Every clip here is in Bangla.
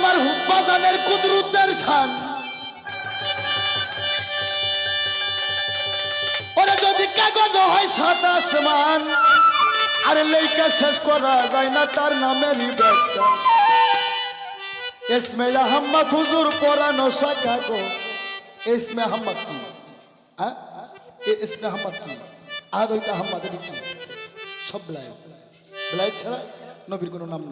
আমার হুব্বাজানের কুদরুদ্দের শান। ওরে যদি কাগজ হয় সাত আসমান, আরে লেখা শেষ করা যায় না তার নামেরই ব্যাখ্যা। এসমে আহম্মদ হুজুর পরানো শাখা গো। এসমে আহম্মদ কি? হ্যাঁ? এসমে আহম্মদ কি? আহাদ হইতে আহম্মদ কি? সব বেলায় বেলায় ছাড়া নবীর কোনো নাম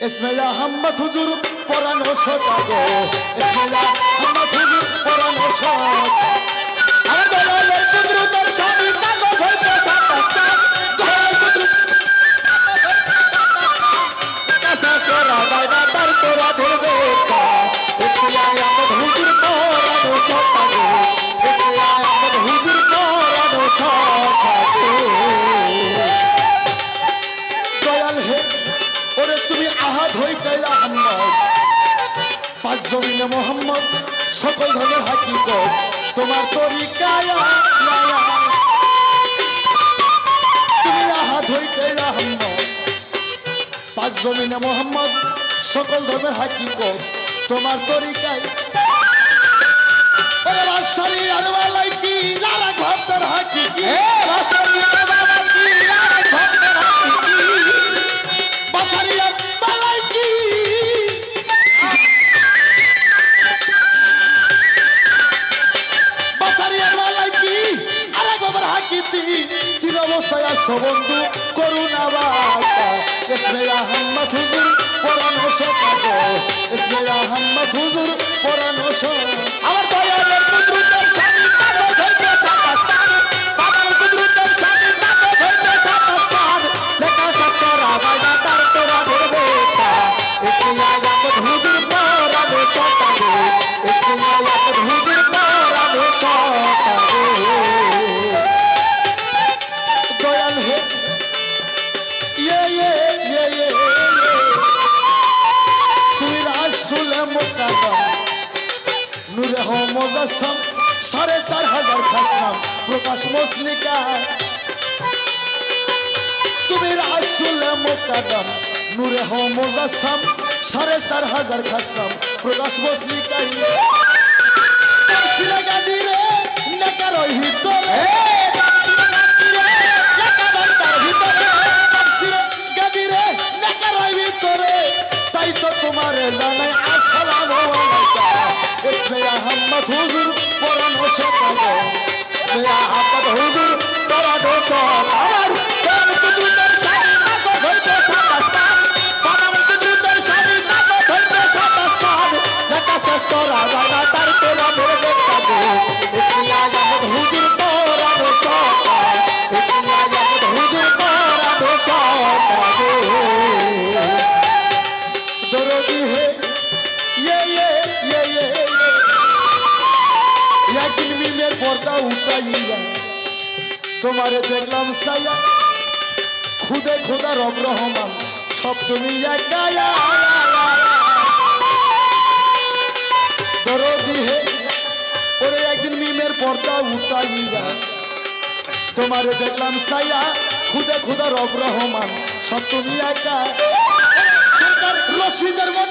নাই এসমে আহম্মদ হুজুর পরানো শাখা গো। এসমে আহম্মদ হুজুর পরানো আমার জমিনে মোহাম্মদ, সকল ধরনের হাকিকত তোমার তরিকায়। তুমি জমিনে মোহাম্মদ, সকল ধর্মের হাকিকত তোমার তরিকায়। কি? লালা ভক্তের হাকিকি। রাজশাহী বাবার তিন অবস্থায় আসো বন্ধু করুণা বাতা ইসমে আহম্মদ হুজুর পরানো শোকাগো ইসমে আহম্মদ হুজুর পরানো শোক আমার দয়ালের কুদরতের স্বামী কাগজ হইতে সাতাস্তান বাবার কুদরতের স্বামী কাগজ হইতে সাতাস্তান লেখা সত্তরা বাইনা তার তোরা ধরবে তা ইসমে আহম্মদ হুজুর পরানো শোকাগো ইসমে আহম্মদ নূরে হো মোজাসম, সাড়ে চার হাজার খাসনাম প্রকাশ মসলিকা। তুমি রাসুলে মোকাদম নূরে হো মোজাসম, সাড়ে চার হাজার খাসনাম প্রকাশ মসলিকা। তাফসিরে গাদিরে নেকার ইয়াকিন মিমের পর্দা উঠাইয়া তোমারে দেখলাম সায়া খুদে খোদা রব রহমান, সব তুমি একায়া দরদি হে, ওরে একদিন মিমের পর্দা উঠাইয়া তোমারে দেখলাম সায়া খুদে খুদা রব রহমান, সব তুমি একা রশিদের মন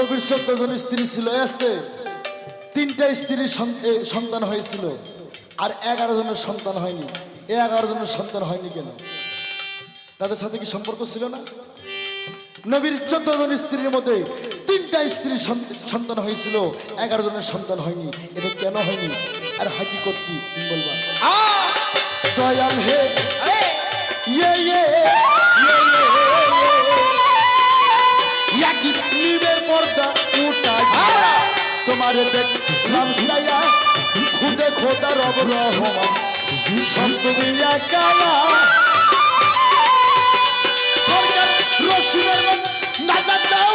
নবীর চোদ্দজন স্ত্রী ছিল এসতে তিনটা স্ত্রীর সন্তান হয়েছিল আর এগারো জনের সন্তান হয়নি। এ এগারো জনের সন্তান হয়নি কেন? তাদের সাথে কি সম্পর্ক ছিল না? নবীর চোদ্দ জন স্ত্রীর মধ্যে তিনটা স্ত্রীর সন্তান হয়েছিল এগারো জনের সন্তান হয়নি। এটা কেন হয়নি? আর হাকি কি? বলবা। দয়াল হে। ইয়ে ইয়ে ইয়ে ইয়ে।, ইয়ে, ইয়ে। একই নিবে পর্দা উঠা তোমার দেখলাম সায়া খুদে খোদা রব রহমান সব তুমি একালা। সরকার রসুনের নাজার দাও।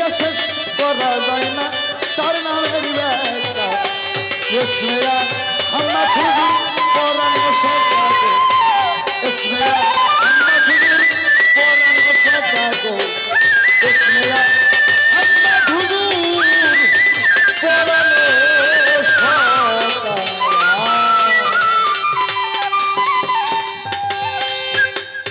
ব্যাখ্যা শেষ করা যায় না। তার নামের ব্যাখ্যা ইসমিয়া। হাম্মা খুজি কোরআন শেখাতে